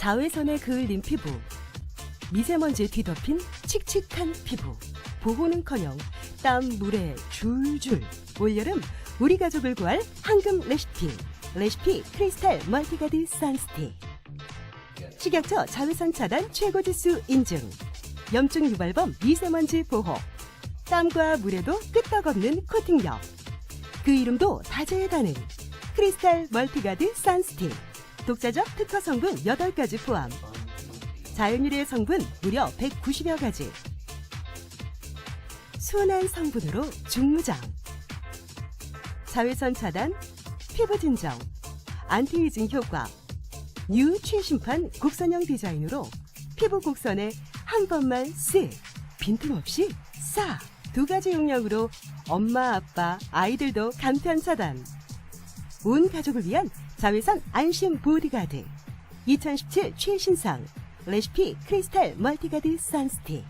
자외선에 그을린 피부, 미세먼지에 뒤덮인 칙칙한 피부, 보호는커녕 땀 물에 줄줄 올여름 우리 가족을 구할 황금 레시피. 레시피 크리스탈 멀티가드 선스틱 식약처 자외선 차단 최고 지수 인증. 염증 유발범 미세먼지 보호. 땀과 물에도 끄떡없는 코팅력. 그 이름도 가는 크리스탈 멀티가드 선스틱 독자적 특허 성분 8가지 포함. 자연유래 성분 무려 190여 가지. 순한 성분으로 중무장. 자외선 차단 피부 진정 안티에이징 효과. 뉴 최신판 곡선형 디자인으로 피부 곡선에 한 번만 쓱 빈틈없이 싸두 가지 용량으로 엄마 아빠 아이들도 간편 차단. 온 가족을 위한 자외선 안심 보디가드 2017 최신상 레시피 크리스탈 멀티가드 선스틱